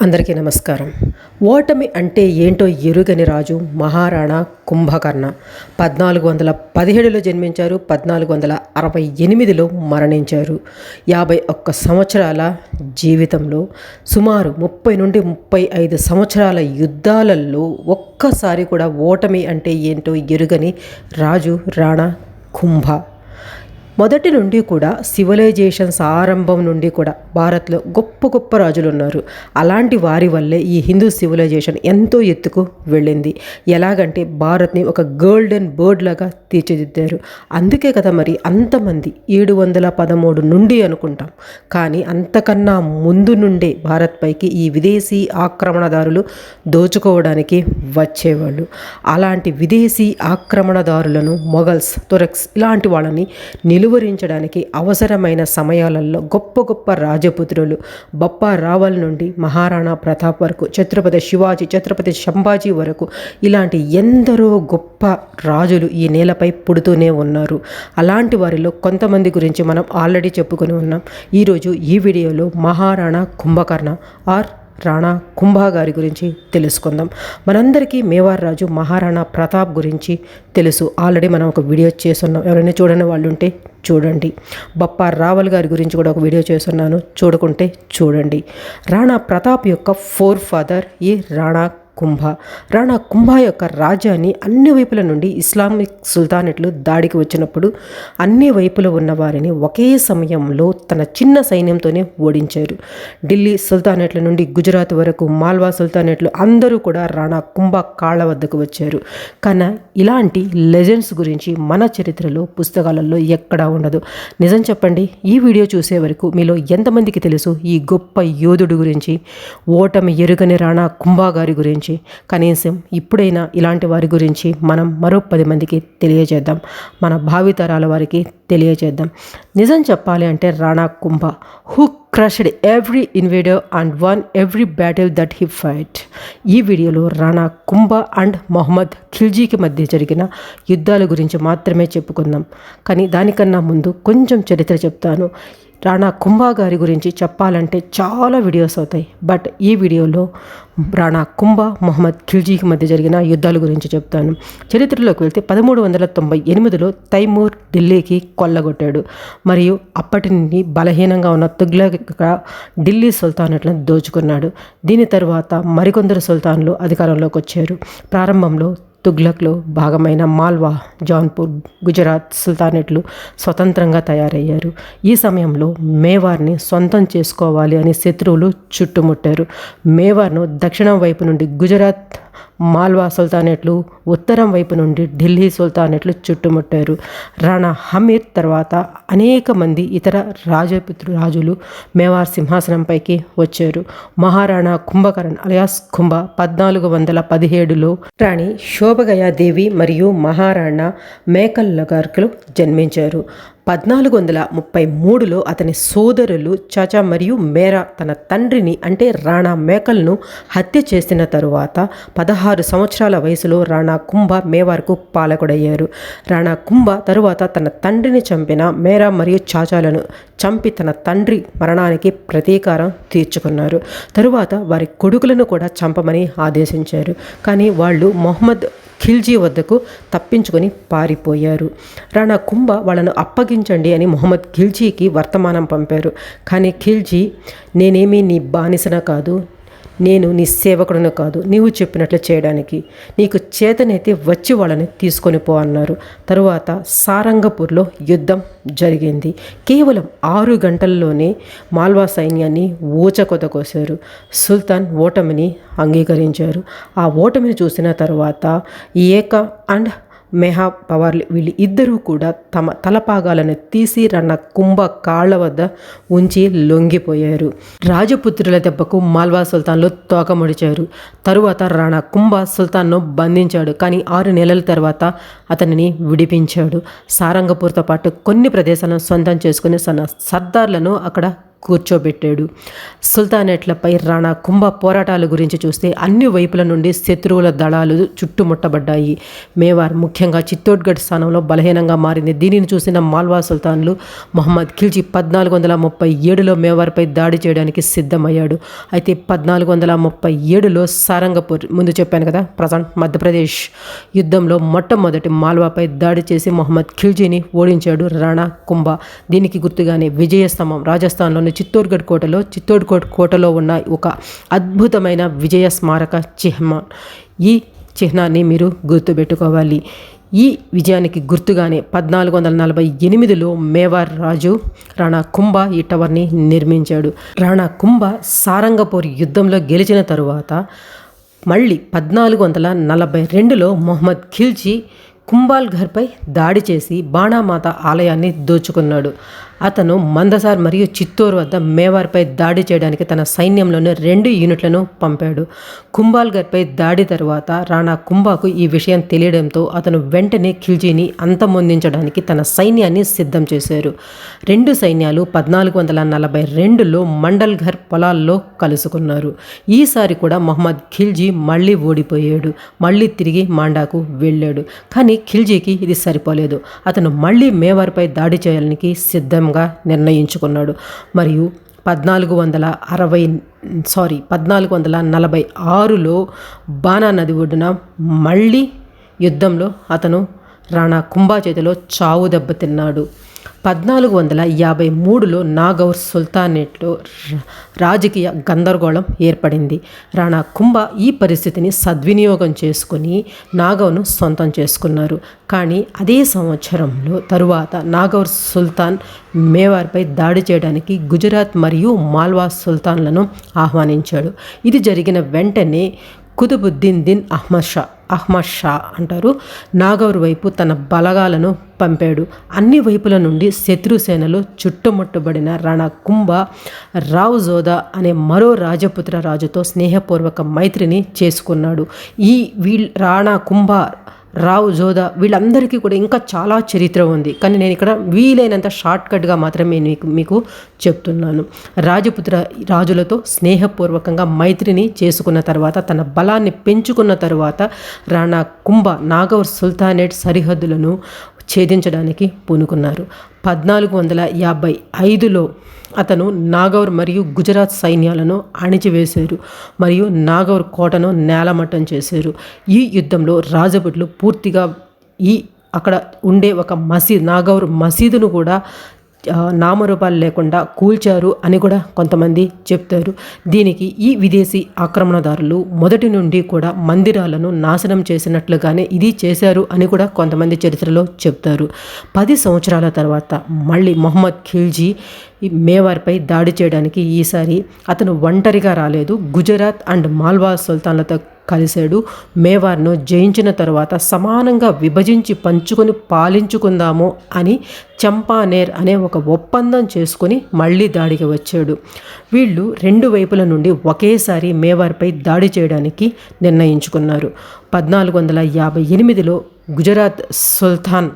అందరికీ నమస్కారం. ఓటమి అంటే ఏంటో ఎరుగని రాజు మహారాణా కుంభకర్ణ. పద్నాలుగు వందల పదిహేడులో జన్మించారు పద్నాలుగు వందల అరవై ఎనిమిదిలో మరణించారు. యాభై ఒక్క సంవత్సరాల జీవితంలో సుమారు ముప్పై నుండి ముప్పై ఐదు సంవత్సరాల యుద్ధాలలో ఒక్కసారి కూడా ఓటమి అంటే ఏంటో ఎరుగని రాజు రాణా కుంభ. మొదటి నుండి కూడా సివిలైజేషన్స్ ఆరంభం నుండి కూడా భారత్లో గొప్ప గొప్ప రాజులు ఉన్నారు అలాంటి వారి వల్లే ఈ హిందూ సివిలైజేషన్ ఎంతో ఎత్తుకు వెళ్ళింది. ఎలాగంటే భారత్ని ఒక గోల్డెన్ బర్డ్ లాగా తీర్చిదిద్దారు. అందుకే కదా మరి అంతమంది ఏడు వందల పదమూడు నుండి అనుకుంటాం. కానీ అంతకన్నా ముందు నుండే భారత్ పైకి ఈ విదేశీ ఆక్రమణదారులు దోచుకోవడానికి వచ్చేవాళ్ళు. అలాంటి విదేశీ ఆక్రమణదారులను మొఘల్స్ తురక్స్ ఇలాంటి వాళ్ళని వెలువరించడానికి అవసరమైన సమయాలలో గొప్ప గొప్ప రాజపుత్రులు బొప్పా రావల్ నుండి మహారాణా ప్రతాప్ వరకు ఛత్రపతి శివాజీ ఛత్రపతి శంభాజీ వరకు ఇలాంటి ఎందరో గొప్ప రాజులు ఈ నేలపై పుడుతూనే ఉన్నారు. అలాంటి వారిలో కొంతమంది గురించి మనం ఆల్రెడీ చెప్పుకొని ఉన్నాం. ఈరోజు ఈ వీడియోలో మహారాణా కుంభకర్ణ ఆర్ రాణా కుంభా గారి గురించి తెలుసుకుందాం. మనందరికీ మేవార్ రాజు మహారాణా ప్రతాప్ గురించి తెలుసు. ఆల్రెడీ మనం ఒక వీడియో చేస్తున్నాం. ఎవరైనా చూడని వాళ్ళు ఉంటే చూడండి. బప్పా రావల్ గారి గురించి కూడా ఒక వీడియో చేస్తున్నాను. చూడకుంటే చూడండి. రాణా ప్రతాప్ యొక్క ఫోర్ ఫాదర్ ఈ రాణా కుంభ రాణా కుంభ యొక్క రాజ్యాన్ని అన్ని వైపుల నుండి ఇస్లామిక్ సుల్తానెట్లు దాడికి వచ్చినప్పుడు అన్ని వైపుల ఉన్న వారిని ఒకే సమయంలో తన చిన్న సైన్యంతోనే ఓడించారు. ఢిల్లీ సుల్తానెట్ల నుండి గుజరాత్ వరకు మాల్వా సుల్తానెట్లు అందరూ కూడా రాణా కుంభ కాళ్ళ వద్దకు వచ్చారు. కానీ ఇలాంటి లెజెండ్స్ గురించి మన చరిత్రలో పుస్తకాలలో ఎక్కడా ఉండదు. నిజం చెప్పండి ఈ వీడియో చూసే వరకు మీలో ఎంతమందికి తెలుసు ఈ గొప్ప యోధుడు గురించి? ఓటమి ఎరుగని రాణా కుంభా గారి గురించి. కనీసం ఇప్పుడైనా ఇలాంటి వారి గురించి మనం మరో పది మందికి తెలియజేద్దాం. మన భావితరాల వారికి తెలియజేద్దాం. నిజం చెప్పాలి అంటే Rana Kumbha who crushed every invader and won every battle that he fight ఈ వీడియోలో రాణా కుంభ అండ్ మొహమ్మద్ ఖిల్జీకి మధ్య జరిగిన యుద్ధాల గురించి మాత్రమే చెప్పుకుందాం. కానీ దానికన్నా ముందు కొంచెం చరిత్ర చెప్తాను. రాణా కుంభా గారి గురించి చెప్పాలంటే చాలా వీడియోస్ అవుతాయి. బట్ ఈ వీడియోలో రాణా కుంభ మొహమ్మద్ ఖిల్జీకి మధ్య జరిగిన యుద్ధాల గురించి చెప్తాను. చరిత్రలోకి వెళ్తే పదమూడు వందల తొంభై ఎనిమిదిలో తైమూర్ ఢిల్లీకి కొల్లగొట్టాడు. మరియు అప్పటి నుండి బలహీనంగా ఉన్న తుగ్లక్ ఢిల్లీ సుల్తానట్లను దోచుకున్నాడు. దీని తర్వాత మరికొందరు సుల్తాన్లు అధికారంలోకి వచ్చారు. ప్రారంభంలో తుగ్లక్లో భాగమైన మాల్వా జాన్పూర్ గుజరాత్ సుల్తానేట్లు స్వతంత్రంగా తయారయ్యారు. ఈ సమయంలో మేవార్ని సొంతం చేసుకోవాలి అని శత్రువులు చుట్టుముట్టారు. మేవార్ను దక్షిణం వైపు నుండి గుజరాత్ మాల్వా సుల్తానెట్లు ఉత్తరం వైపు నుండి ఢిల్లీ సుల్తానెట్లు చుట్టుముట్టారు. రాణా హమీర్ తర్వాత అనేక మంది ఇతర రాజపుత్రు రాజులు మేవార్ సింహాసనంపైకి వచ్చారు. మహారాణా కుంభకరణ్ అలియాస్ కుంభ పద్నాలుగు వందల పదిహేడులో రాణి శోభగయాదేవి మరియు మహారాణా మేకల్ లగార్కులు జన్మించారు. పద్నాలుగు వందల ముప్పై మూడులో అతని సోదరులు చాచా మరియు మేరా తన తండ్రిని అంటే రాణా మేకల్ను హత్య చేసిన తరువాత పదహారు సంవత్సరాల వయసులో రాణా కుంభ మేవార్కు పాలకుడయ్యారు. రాణా కుంభ తరువాత తన తండ్రిని చంపిన మేరా మరియు చాచాలను చంపి తన తండ్రి మరణానికి ప్రతీకారం తీర్చుకున్నారు. తరువాత వారి కొడుకులను కూడా చంపమని ఆదేశించారు. కానీ వాళ్ళు మొహమ్మద్ ఖిల్జీ వద్దకు తప్పించుకొని పారిపోయారు. రాణా కుంభ వాళ్ళను అప్పగించండి అని మొహమ్మద్ ఖిల్జీకి వర్తమానం పంపారు. కానీ ఖిల్జీ నేనేమీ నీ బానిసన కాదు. నేను నీ సేవకుడును కాదు నీవు చెప్పినట్లు చేయడానికి. నీకు చేతనైతే వచ్చి వాళ్ళని తీసుకొని పో అన్నారు. తరువాత సారంగపూర్లో యుద్ధం జరిగింది. కేవలం ఆరు గంటల్లోనే మాల్వా సైన్యాన్ని ఊచకొత కోసారు సుల్తాన్ ఓటమిని అంగీకరించారు. ఆ ఓటమిని చూసిన తర్వాత ఏక అండ్ మెహా పవర్లు వీళ్ళు ఇద్దరూ కూడా తమ తలపాగాలను తీసి రన్న కుంభ కాళ్ళ వద్ద ఉంచి లొంగిపోయారు. రాజపుత్రుల దెబ్బకు మాల్వా సుల్తాన్లు తోకముడిచారు. తరువాత రాణా కుంభ సుల్తాన్ను బంధించాడు. కానీ ఆరు నెలల తర్వాత అతనిని విడిపించాడు. సారంగపూర్తో పాటు కొన్ని ప్రదేశాలను సొంతం చేసుకుని తన సర్దార్లను అక్కడ కూర్చోబెట్టాడు. సుల్తానేట్లపై రాణా కుంభ పోరాటాల గురించి చూస్తే అన్ని వైపుల నుండి శత్రువుల దళాలు చుట్టుముట్టబడ్డాయి. మేవార్ ముఖ్యంగా చిత్తోడ్గఢ్ స్థానంలో బలహీనంగా మారింది. దీనిని చూసిన మాల్వా సుల్తాన్లు మొహమ్మద్ ఖిల్జీ పద్నాలుగు వందల ముప్పై ఏడులో మేవార్పై దాడి చేయడానికి సిద్ధమయ్యాడు. అయితే పద్నాలుగు వందల ముప్పై ఏడులో సారంగపూర్ ముందు చెప్పాను కదా ప్రజెంట్ మధ్యప్రదేశ్ యుద్ధంలో మొట్టమొదటి మాల్వాపై దాడి చేసి మొహమ్మద్ ఖిల్జీని ఓడించాడు రాణా కుంభ. దీనికి గుర్తుగానే విజయస్తంభం రాజస్థాన్లోని చిత్తోర్గఢ్ కోటలో చిత్తూర్గఢ్ కోటలో ఉన్న ఒక అద్భుతమైన విజయ స్మారక చిహ్మ ఈ చిహ్నాన్ని మీరు గుర్తుపెట్టుకోవాలి. ఈ విజయానికి గుర్తుగానే పద్నాలుగు వందల నలభై ఎనిమిదిలో మేవార్ రాజు రాణా కుంభ ఈ టవర్ని నిర్మించాడు. రాణా కుంభ సారంగపూర్ యుద్ధంలో గెలిచిన తరువాత మళ్ళీ పద్నాలుగు వందల నలభై రెండులో మొహమ్మద్ ఖిల్జీ కుంభాల్ఘర్పై దాడి చేసి బాణామాత ఆలయాన్ని దోచుకున్నాడు. అతను మందసార్ మరియు చిత్తూరు వద్ద మేవార్పై దాడి చేయడానికి తన సైన్యంలోని రెండు యూనిట్లను పంపాడు. కుంభాల్గర్పై దాడి తర్వాత రాణా కుంభాకు ఈ విషయం తెలియడంతో అతను వెంటనే ఖిల్జీని అంతమొందించడానికి తన సైన్యాన్ని సిద్ధం చేశారు. రెండు సైన్యాలు పద్నాలుగు వందల నలభై రెండులో మండల్ఘర్ పొలాల్లో కలుసుకున్నారు. ఈసారి కూడా మహమ్మద్ ఖిల్జీ మళ్ళీ ఓడిపోయాడు. మళ్ళీ తిరిగి మాండాకు వెళ్ళాడు. కానీ ఖిల్జీకి ఇది సరిపోలేదు. అతను మళ్ళీ మేవార్పై దాడి చేయడానికి సిద్ధం సిద్ధంగా నిర్ణయించుకున్నాడు. మరియు పద్నాలుగు వందల అరవై సారీ పద్నాలుగు వందల నలభై ఆరులో బాణా నది ఒడ్డున మళ్ళీ యుద్ధంలో అతను రాణా కుంభా చేతిలో చావు దెబ్బతిన్నాడు. పద్నాలుగు వందల యాభై మూడులో నాగౌర్ సుల్తానేట్లో రాజకీయ గందరగోళం ఏర్పడింది. రాణా కుంభ ఈ పరిస్థితిని సద్వినియోగం చేసుకుని నాగౌర్ను సొంతం చేసుకున్నారు. కానీ అదే సంవత్సరంలో తరువాత నాగౌర్ సుల్తాన్ మేవార్పై దాడి చేయడానికి గుజరాత్ మరియు మాల్వా సుల్తాన్లను ఆహ్వానించాడు. ఇది జరిగిన వెంటనే కుతుబుద్దీన్ దిన్ అహ్మద్ షా అహ్మద్ షా అంటారు. నాగౌర్ వైపు తన బలగాలను పంపాడు. అన్ని వైపుల నుండి శత్రుసేనలు చుట్టుముట్టబడిన రాణా కుంభ రావ్ జోదా అనే మరో రాజపుత్ర రాజుతో స్నేహపూర్వక మైత్రిని చేసుకున్నాడు. ఈ వీల్ రాణా కుంభ రావు జోదా వీళ్ళందరికీ కూడా ఇంకా చాలా చరిత్ర ఉంది. కానీ నేను ఇక్కడ వీలైనంత షార్ట్కట్గా మాత్రమే మీకు మీకు చెప్తున్నాను. రాజపుత్ర రాజులతో స్నేహపూర్వకంగా మైత్రిని చేసుకున్న తర్వాత తన బలాన్ని పెంచుకున్న తర్వాత రాణా కుంభ నాగవర్ సుల్తానేట్ సరిహద్దులను ఛేదించడానికి పూనుకున్నారు. పద్నాలుగు వందల యాభై ఐదులో అతను నాగౌర్ మరియు గుజరాత్ సైన్యాలను అణిచివేశారు మరియు నాగౌర్ కోటను నేలమట్టం చేశారు. ఈ యుద్ధంలో రాజభటులు పూర్తిగా ఈ అక్కడ ఉండే ఒక మసీద్ నాగౌర్ మసీదును కూడా నామరూపాలు లేకుండా కూల్చారు అని కూడా కొంతమంది చెప్తారు. దీనికి ఈ విదేశీ ఆక్రమణదారులు మొదటి నుండి కూడా మందిరాలను నాశనం చేసినట్లుగానే ఇది చేశారు అని కూడా కొంతమంది చరిత్రలో చెప్తారు. పది సంవత్సరాల తర్వాత మళ్ళీ మొహమ్మద్ ఖిల్జీ మేవార్పై దాడి చేయడానికి ఈసారి అతను ఒంటరిగా రాలేదు. గుజరాత్ అండ్ మాల్వా సుల్తాన్లతో కలిశాడు. మేవార్ను జయించిన తరువాత సమానంగా విభజించి పంచుకొని పాలించుకుందాము అని చంపానేర్ అనే ఒక ఒప్పందం చేసుకుని మళ్ళీ దాడికి వచ్చాడు. వీళ్ళు రెండు వైపుల నుండి ఒకేసారి మేవార్పై దాడి చేయడానికి నిర్ణయించుకున్నారు. పద్నాలుగు వందల యాభై ఎనిమిదిలో గుజరాత్ సుల్తాన్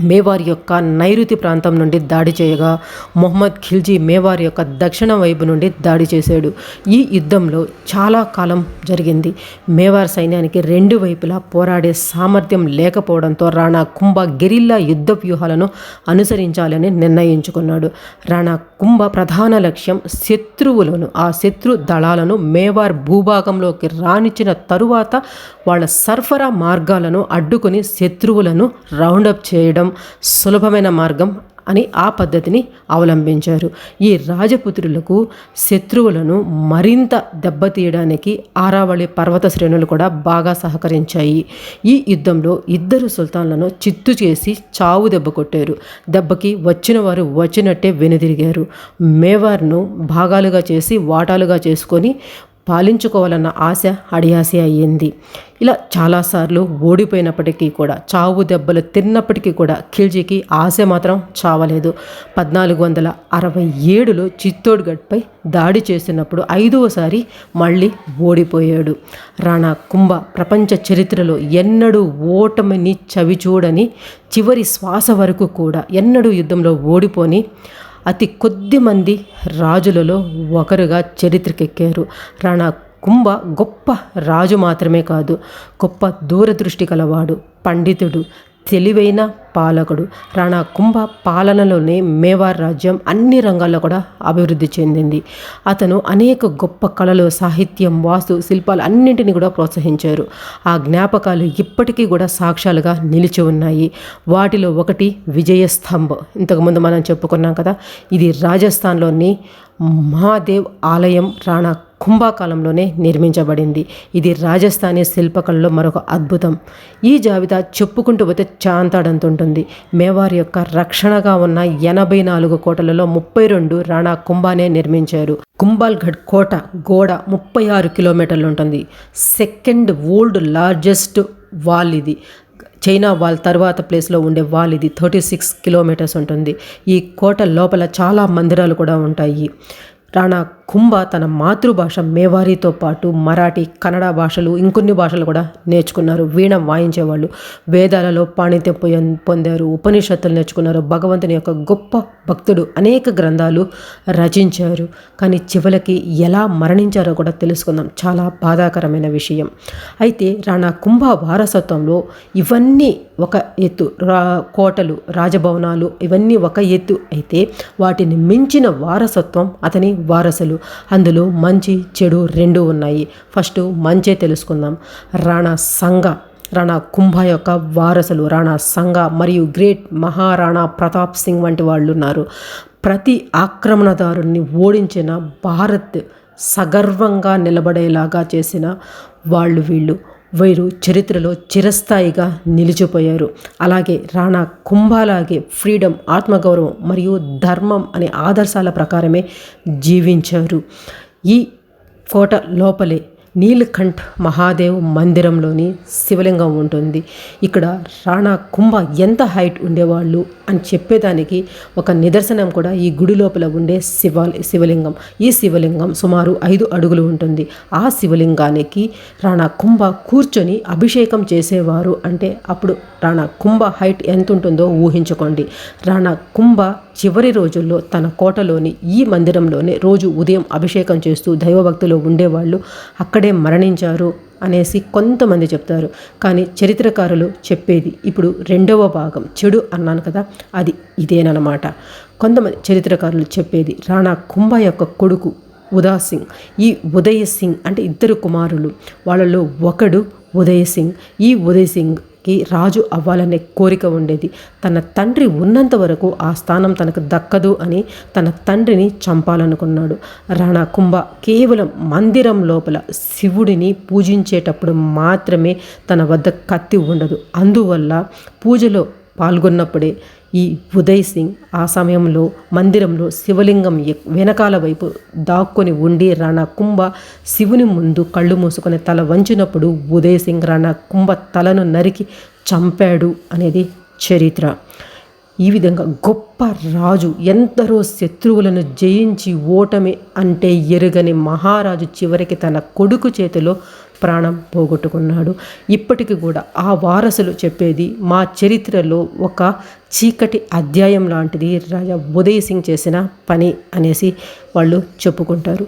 మేవార్ యొక్క నైరుతి ప్రాంతం నుండి దాడి చేయగా మొహమ్మద్ ఖిల్జీ మేవార్ యొక్క దక్షిణ వైపు నుండి దాడి చేశాడు. ఈ యుద్ధంలో చాలా కాలం జరిగింది. మేవార్ సైన్యానికి రెండు వైపులా పోరాడే సామర్థ్యం లేకపోవడంతో రాణా కుంభ గెరిల్లా యుద్ధ వ్యూహాలను అనుసరించాలని నిర్ణయించుకున్నాడు. రాణా కుంభ ప్రధాన లక్ష్యం శత్రువులను ఆ శత్రు దళాలను మేవార్ భూభాగంలోకి రానిచ్చిన తరువాత వాళ్ళ సరఫరా మార్గాలను అడ్డుకొని శత్రువులను రౌండప్ చేయడం. సులభమైన మార్గం అని ఆ పద్ధతిని అవలంబించారు. ఈ రాజపుత్రులకు శత్రువులను మరింత దెబ్బతీయడానికి ఆరావళి పర్వత శ్రేణులు కూడా బాగా సహకరించాయి. ఈ యుద్ధంలో ఇద్దరు సుల్తాన్లను చిత్తు చేసి చావు దెబ్బ కొట్టారు. దెబ్బకి వచ్చిన వారు వచ్చినట్టే వెనుదిరిగారు. మేవార్ను భాగాలుగా చేసి వాటాలుగా చేసుకొని పాలించుకోవాలన్న ఆశ అడియాసి అయ్యింది. ఇలా చాలాసార్లు ఓడిపోయినప్పటికీ కూడా చావు దెబ్బలు తిన్నప్పటికీ కూడా ఖిల్జీకి ఆశ మాత్రం చావలేదు. పద్నాలుగు వందల అరవై ఏడులో చిత్తోడ్గఢ్పై దాడి చేసినప్పుడు ఐదవసారి మళ్ళీ ఓడిపోయాడు. రాణా కుంభ ప్రపంచ చరిత్రలో ఎన్నడూ ఓటమిని చవిచూడని చివరి శ్వాస వరకు కూడా ఎన్నడూ యుద్ధంలో ఓడిపోని అతి కొద్ది మంది రాజులలో ఒకరుగా చరిత్రకెక్కారు. రాణా కుంభ గొప్ప రాజు మాత్రమే కాదు గొప్ప దూరదృష్టి కలవాడు పండితుడు తెలివైన పాలకుడు. రాణా కుంభ పాలనలోనే మేవార్ రాజ్యం అన్ని రంగాల్లో కూడా అభివృద్ధి చెందింది. అతను అనేక గొప్ప కళలు సాహిత్యం వాస్తు శిల్పాలు అన్నింటినీ కూడా ప్రోత్సహించారు. ఆ జ్ఞాపకాలు ఇప్పటికీ కూడా సాక్ష్యాలుగా నిలిచి ఉన్నాయి. వాటిలో ఒకటి విజయస్తంభ. ఇంతకుముందు మనం చెప్పుకున్నాం కదా ఇది రాజస్థాన్లోని మహాదేవ్ ఆలయం రాణా కుంభాకాలంలోనే నిర్మించబడింది. ఇది రాజస్థానీ శిల్పకళలో మరొక అద్భుతం. ఈ జాబితా చెప్పుకుంటూ పోతే చాంతాడంతుంటుంది. మేవార్ యొక్క రక్షణగా ఉన్న ఎనభై నాలుగు కోటలలో ముప్పై రెండు రాణా కుంభానే నిర్మించారు. కుంభాల్గఢ్ కోట గోడ ముప్పై ఆరు కిలోమీటర్లు ఉంటుంది సెకండ్ ఓల్డ్ లార్జెస్ట్ వాల్ ఇది చైనా వాల్ తర్వాత ప్లేస్లో ఉండే వాల్ ఇది థర్టీ సిక్స్ కిలోమీటర్స్ ఉంటుంది ఈ కోట లోపల చాలా మందిరాలు కూడా ఉంటాయి. రాణా కుంభ తన మాతృభాష మేవారితో పాటు మరాఠీ కన్నడ భాషలు ఇంకొన్ని భాషలు కూడా నేర్చుకున్నారు. వీణ వాయించేవాళ్ళు. వేదాలలో పాణిత్యం పొందారు. ఉపనిషత్తులు నేర్చుకున్నారు. భగవంతుని యొక్క గొప్ప భక్తుడు అనేక గ్రంథాలు రచించారు. కానీ చివరికి ఎలా మరణించారో కూడా తెలుసుకుందాం. చాలా బాధాకరమైన విషయం. అయితే రాణా కుంభ వారసత్వంలో ఇవన్నీ ఒక ఎత్తు రా కోటలు రాజభవనాలు ఇవన్నీ ఒక ఎత్తు అయితే వాటిని మించిన వారసత్వం అతని వారసులు. అందులో మంచి చెడు రెండు ఉన్నాయి. ఫస్ట్ మంచే తెలుసుకుందాం. రాణా సంగ రాణా కుంభ యొక్క వారసులు రాణా సంగ మరియు గ్రేట్ మహారాణా ప్రతాప్ సింగ్ వంటి వాళ్ళు ఉన్నారు ప్రతి ఆక్రమణదారుని ఓడించిన భారత్ సగర్వంగా నిలబడేలాగా చేసిన వాళ్ళు వీళ్ళు. వీరు చరిత్రలో చిరస్థాయిగా నిలిచిపోయారు. అలాగే రాణా కుంభాలాగే ఫ్రీడమ్ ఆత్మగౌరవం మరియు ధర్మం అనే ఆదర్శాల ప్రకారమే జీవించారు. ఈ కోట లోపలే నీలకంఠ్ మహాదేవ్ మందిరంలోని శివలింగం ఉంటుంది. ఇక్కడ రాణా కుంభ ఎంత హైట్ ఉండేవాళ్ళు అని చెప్పేదానికి ఒక నిదర్శనం కూడా ఈ గుడి లోపల ఉండే శివ శివలింగం. ఈ శివలింగం సుమారు ఐదు అడుగులు ఉంటుంది. ఆ శివలింగానికి రాణా కుంభ కూర్చొని అభిషేకం చేసేవారు అంటే అప్పుడు రాణా కుంభ హైట్ ఎంత ఉంటుందో ఊహించుకోండి. రాణా కుంభ చివరి రోజుల్లో తన కోటలోని ఈ మందిరంలోనే రోజు ఉదయం అభిషేకం చేస్తూ దైవభక్తిలో ఉండేవాళ్ళు. అక్కడ అక్కడే మరణించారు అనేసి కొంతమంది చెప్తారు. కానీ చరిత్రకారులు చెప్పేది ఇప్పుడు రెండవ భాగం. చెడు అన్నాను కదా అది ఇదేనమాట కొంతమంది చరిత్రకారులు చెప్పేది రాణా కుంభ యొక్క కొడుకు ఉదా సింగ్ ఈ ఉదయ్ సింగ్ అంటే ఇద్దరు కుమారులు. వాళ్ళలో ఒకడు ఉదయ్ సింగ్ ఈ ఉదయ్ కి రాజు అవ్వాలనే కోరిక ఉండేది. తన తండ్రి ఉన్నంత వరకు ఆ స్థానం తనకు దక్కదు అని తన తండ్రిని చంపాలనుకున్నాడు. రాణా కుంభ కేవలం మందిరం లోపల శివుడిని పూజించేటప్పుడు మాత్రమే తన వద్ద కత్తి ఉండదు. అందువల్ల పూజలో పాల్గొన్నప్పుడే ఈ ఉదయ్ సింగ్ ఆ సమయంలో మందిరంలో శివలింగం వెనకాల వైపు దాక్కొని ఉండి రాణా కుంభ శివుని ముందు కళ్ళు మూసుకొని తల వంచినప్పుడు ఉదయ్ సింగ్ రాణా కుంభ తలను నరికి చంపాడు అనేది చరిత్ర. ఈ విధంగా గొప్ప రాజు ఎందరో శత్రువులను జయించి ఓటమి అంటే ఎరుగని మహారాజు చివరికి తన కొడుకు చేతిలో ప్రాణం పోగొట్టుకున్నాడు. ఇప్పటికి కూడా ఆ వారసులు చెప్పేది మా చరిత్రలో ఒక చీకటి అధ్యాయం లాంటిది రాజా ఉదయ్ సింగ్ చేసిన పని అనేసి వాళ్ళు చెప్పుకుంటారు.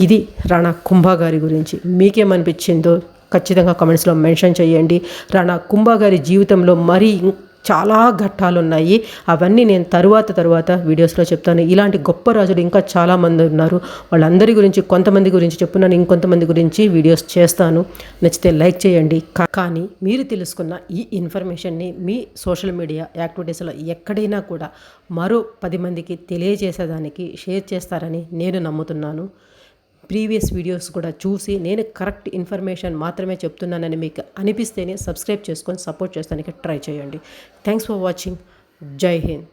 ఇది రాణా కుంభా గారి గురించి. మీకేమనిపించిందో ఖచ్చితంగా కమెంట్స్లో మెన్షన్ చేయండి. రాణా కుంభా గారి జీవితంలో మరీ చాలా ఘట్టాలు ఉన్నాయి అవన్నీ నేను తరువాత తరువాత వీడియోస్లో చెప్తాను. ఇలాంటి గొప్ప రాజులు ఇంకా చాలామంది ఉన్నారు. వాళ్ళందరి గురించి కొంతమంది గురించి చెప్పున్నాను ఇంకొంతమంది గురించి వీడియోస్ చేస్తాను. నచ్చితే లైక్ చేయండి. కానీ మీరు తెలుసుకున్న ఈ ఇన్ఫర్మేషన్ని మీ సోషల్ మీడియా యాక్టివిటీస్లో ఎక్కడైనా కూడా మరో పది మందికి తెలియజేసేదానికి షేర్ చేస్తారని నేను నమ్ముతున్నాను. ప్రీవియస్ వీడియోస్ కూడా చూసి నేను కరెక్ట్ ఇన్ఫర్మేషన్ మాత్రమే చెప్తున్నానని మీకు అనిపిస్తేనే సబ్స్క్రైబ్ చేసుకొని సపోర్ట్ చేస్తానికి ట్రై చేయండి. Thanks for watching Jai Hind